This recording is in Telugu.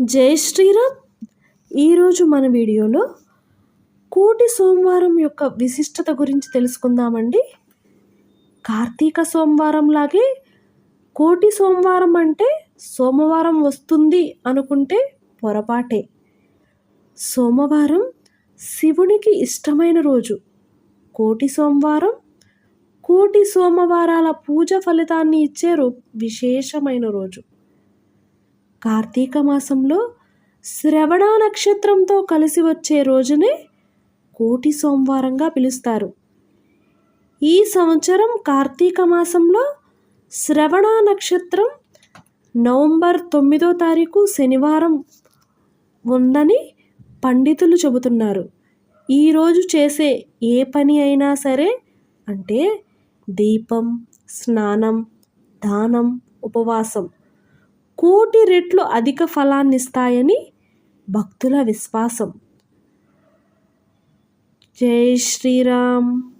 జై శ్రీరామ్. ఈరోజు మన వీడియోలో కోటి సోమవారం యొక్క విశిష్టత గురించి తెలుసుకుందామండి. కార్తీక సోమవారం లాగే కోటి సోమవారం అంటే సోమవారం వస్తుంది అనుకుంటే పొరపాటే. సోమవారం శివునికి ఇష్టమైన రోజు. కోటి సోమవారం కోటి సోమవారాల పూజ ఫలితాన్ని ఇచ్చే రో విశేషమైన రోజు. కార్తీక మాసంలో శ్రవణ నక్షత్రంతో కలిసి వచ్చే రోజునే కోటి సోమవారంగా పిలుస్తారు. ఈ సంవత్సరం కార్తీక మాసంలో శ్రవణ నక్షత్రం నవంబర్ తొమ్మిదో తారీఖు శనివారం ఉందని పండితులు చెబుతున్నారు. ఈరోజు చేసే ఏ పని అయినా సరే అంటే దీపం స్నానం దానం ఉపవాసం. కోటి రెట్లు అధిక ఫలాన్నిస్తాయని భక్తుల విశ్వాసం. జై శ్రీరామ్.